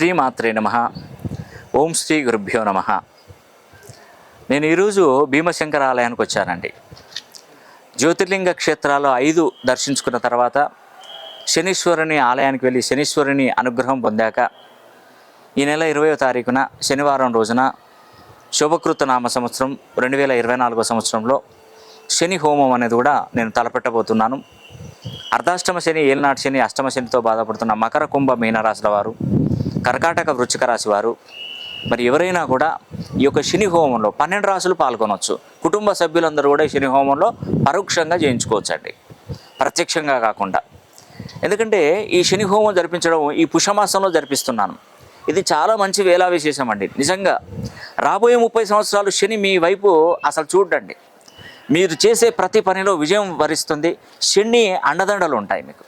శ్రీమాత్రే నమ. ఓం శ్రీ గురుభ్యో నమ. నేను ఈరోజు భీమశంకర ఆలయానికి వచ్చానండి. జ్యోతిర్లింగ క్షేత్రాలు ఐదు దర్శించుకున్న తర్వాత శనీశ్వరుని ఆలయానికి వెళ్ళి శనీశ్వరుని అనుగ్రహం పొందాక ఈ నెల ఇరవయో తారీఖున శనివారం రోజున శుభకృత నామ సంవత్సరం రెండు వేల ఇరవై నాలుగో సంవత్సరంలో శని హోమం అనేది కూడా నేను తలపెట్టబోతున్నాను. అర్ధాష్టమ శని ఏలినాటి శని అష్టమ శనితో బాధపడుతున్న మకర కుంభ మీనరాశుల వారు కర్కాటక వృచ్చిక రాశి వారు మరి ఎవరైనా కూడా ఈ యొక్క శని హోమంలో పన్నెండు రాసులు పాల్గొనవచ్చు కుటుంబ సభ్యులందరూ కూడా ఈ శని హోమంలో పరోక్షంగా చేయించుకోవచ్చండి ప్రత్యక్షంగా కాకుండా. ఎందుకంటే ఈ శని హోమం జరిపించడం ఈ పుష్యమాసంలో జరిపిస్తున్నాను. ఇది చాలా మంచి వేలా విశేషం అండి నిజంగా రాబోయే ముప్పై సంవత్సరాలు శని మీ వైపు అసలు చూడండి. మీరు చేసే ప్రతి పనిలో విజయం వరిస్తుంది. శని అండదండలు ఉంటాయి మీకు.